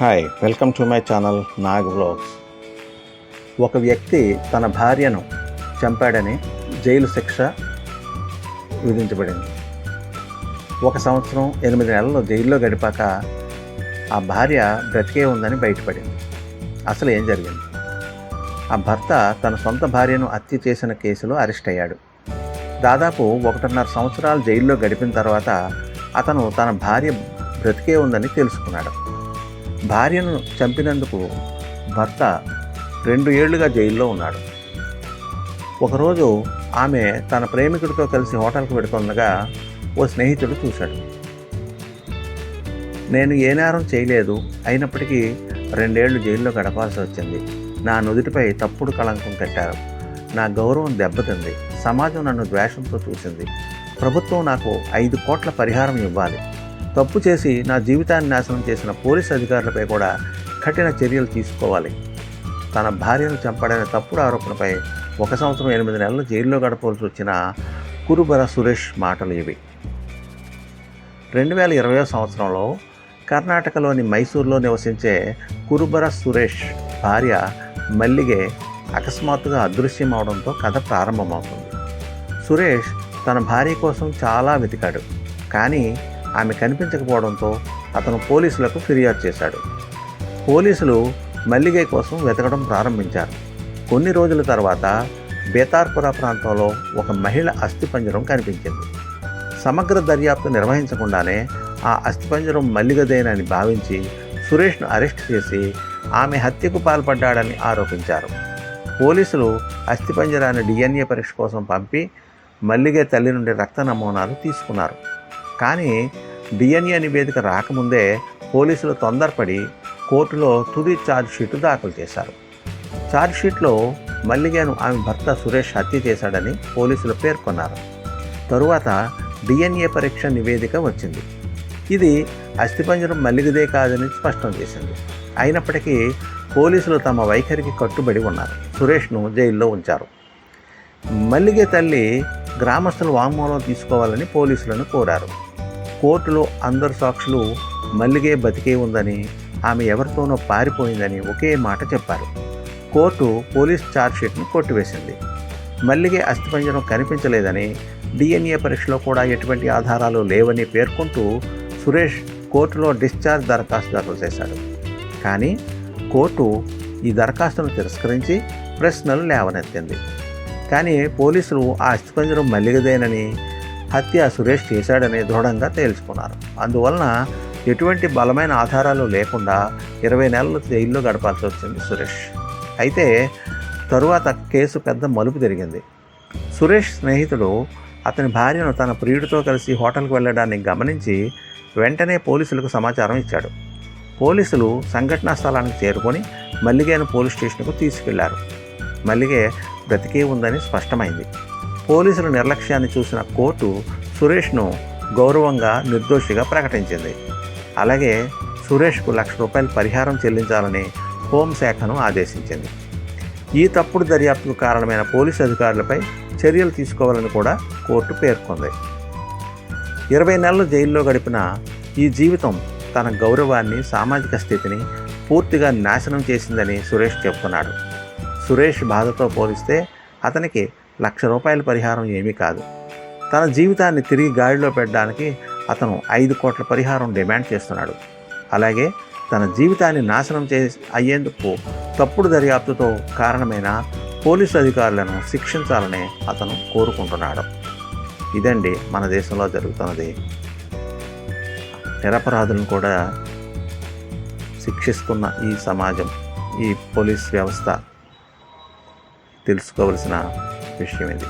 Hi welcome to my channel Nag vlogs ఒక వ్యక్తి తన భార్యను చంపాడని జైలు శిక్ష విధించబడింది. ఒక సంవత్సరం ఎనిమిది నెలలు జైల్లో గడిపాక ఆ భార్య బ్రతికే ఉందని బయటపడింది. అసలు ఏం జరిగింది? ఆ భర్త తన సొంత భార్యను హత్య చేసిన కేసులో అరెస్ట్ అయ్యాడు. దాదాపు ఒకటిన్నర సంవత్సరాలు జైల్లో గడిపిన తర్వాత అతను తన భార్య బ్రతికే ఉందని తెలుసుకున్నాడు. భార్యను చంపినందుకు భర్త రెండు ఏళ్ళుగా జైల్లో ఉన్నాడు. ఒకరోజు ఆమె తన ప్రేమికుడితో కలిసి హోటల్కి పెడుతుండగా ఓ స్నేహితుడు చూశాడు. నేను ఏ నేరం చేయలేదు. అయినప్పటికీ రెండేళ్ళు జైల్లో గడపాల్సి వచ్చింది. నా నుదుటిపై తప్పుడు కళంకం కట్టారు. నా గౌరవం దెబ్బతింది. సమాజం నన్ను ద్వేషంతో చూసింది. ప్రభుత్వం నాకు ఐదు కోట్ల పరిహారం ఇవ్వాలి. తప్పు చేసి నా జీవితాన్ని నాశనం చేసిన పోలీస్ అధికారులపై కూడా కఠిన చర్యలు తీసుకోవాలి. తన భార్యను చంపడైన తప్పుడు ఆరోపణపై ఒక సంవత్సరం ఎనిమిది నెలలు జైల్లో గడపవలసి వచ్చిన కురుబర సురేష్ మాటలు ఇవి. రెండు వేల ఇరవై సంవత్సరంలో కర్ణాటకలోని మైసూర్లో నివసించే కురుబర సురేష్ భార్య మల్లిగే అకస్మాత్తుగా అదృశ్యం అవడంతో కథ ప్రారంభమవుతుంది. సురేష్ తన భార్య కోసం చాలా వెతికాడు. కానీ ఆమె కనిపించకపోవడంతో అతను పోలీసులకు ఫిర్యాదు చేశాడు. పోలీసులు మల్లిగై కోసం వెతకడం ప్రారంభించారు. కొన్ని రోజుల తర్వాత బేతార్పుర ప్రాంతంలో ఒక మహిళ అస్థిపంజరం కనిపించింది. సమగ్ర దర్యాప్తు నిర్వహించకుండానే ఆ అస్థిపంజరం మల్లిగదేనని భావించి సురేష్ను అరెస్ట్ చేసి ఆమె హత్యకు పాల్పడ్డాడని ఆరోపించారు. పోలీసులు అస్థిపంజరాన్ని డిఎన్ఏ పరీక్ష కోసం పంపి మల్లిగే తల్లి నుండి రక్త నమూనాలు తీసుకున్నారు. కానీ డిఎన్ఏ నివేదిక రాకముందే పోలీసులు తొందరపడి కోర్టులో తుది ఛార్జ్ షీటు దాఖలు చేశారు. ఛార్జ్ షీట్లో మల్లిగాను ఆమె భర్త సురేష్ హత్య చేశాడని పోలీసులు పేర్కొన్నారు. తరువాత డిఎన్ఏ పరీక్ష నివేదిక వచ్చింది. ఇది అస్థిపంజరం మల్లిగదే కాదని స్పష్టం చేసింది. అయినప్పటికీ పోలీసులు తమ వైఖరికి కట్టుబడి ఉన్నారు. సురేష్ను జైల్లో ఉంచారు. మల్లిగే తల్లి గ్రామస్తులు వాంగ్మూలం తీసుకోవాలని పోలీసులను కోరారు. కోర్టులో అందరు సాక్షులు మల్లిగే బతికే ఉందని ఆమె ఎవరితోనో పారిపోయిందని ఒకే మాట చెప్పారు. కోర్టు పోలీస్ ఛార్జ్షీట్ను కొట్టివేసింది. మల్లిగే అస్థిపంజరం కనిపించలేదని డిఎన్ఏ పరీక్షలో కూడా ఎటువంటి ఆధారాలు లేవని పేర్కొంటూ సురేష్ కోర్టులో డిశ్చార్జ్ దరఖాస్తు దాఖలు చేశాడు. కానీ కోర్టు ఈ దరఖాస్తును తిరస్కరించి ప్రశ్నలు లేవనెత్తింది. కానీ పోలీసులు ఆ అస్థిపంజరం మల్లిగదేనని హత్య సురేష్ చేశాడని దృఢంగా తేల్చుకున్నారు. అందువలన ఎటువంటి బలమైన ఆధారాలు లేకుండా ఇరవై నెలలు జైల్లో గడపాల్సి వచ్చింది సురేష్. అయితే తరువాత కేసు పెద్ద మలుపు తిరిగింది. సురేష్ స్నేహితుడు అతని భార్యను తన ప్రియుడితో కలిసి హోటల్కి వెళ్ళడాన్ని గమనించి వెంటనే పోలీసులకు సమాచారం ఇచ్చాడు. పోలీసులు సంఘటనా స్థలానికి చేరుకొని మల్లిగేను పోలీస్ స్టేషన్కు తీసుకెళ్ళారు. మల్లిగే బ్రతికే ఉందని స్పష్టమైంది. పోలీసుల నిర్లక్ష్యాన్ని చూసిన కోర్టు సురేష్ను గౌరవంగా నిర్దోషిగా ప్రకటించింది. అలాగే సురేష్కు లక్ష రూపాయలు పరిహారం చెల్లించాలని హోంశాఖను ఆదేశించింది. ఈ తప్పుడు దర్యాప్తుకు కారణమైన పోలీసు అధికారులపై చర్యలు తీసుకోవాలని కూడా కోర్టు పేర్కొంది. ఇరవై నెలలు జైల్లో గడిపిన ఈ జీవితం తన గౌరవాన్ని సామాజిక స్థితిని పూర్తిగా నాశనం చేసిందని సురేష్ చెప్తున్నాడు సురేష్ బాధతో పోలిస్తే అతనికి లక్ష రూపాయల పరిహారం ఏమీ కాదు. తన జీవితాన్ని తిరిగి గాడిలో పెట్టడానికి అతను ఐదు కోట్ల పరిహారం డిమాండ్ చేస్తున్నాడు. అలాగే తన జీవితాన్ని నాశనం చే అయ్యేందుకు తప్పుడు దర్యాప్తుతో కారణమైన పోలీసు అధికారులను శిక్షించాలని అతను కోరుకుంటున్నాడు. ఇదండి మన దేశంలో జరుగుతున్నది. నిరపరాధులను కూడా శిక్షిస్తున్న ఈ సమాజం ఈ పోలీస్ వ్యవస్థ. తెలుసుకోవలసిన విషయం ఇది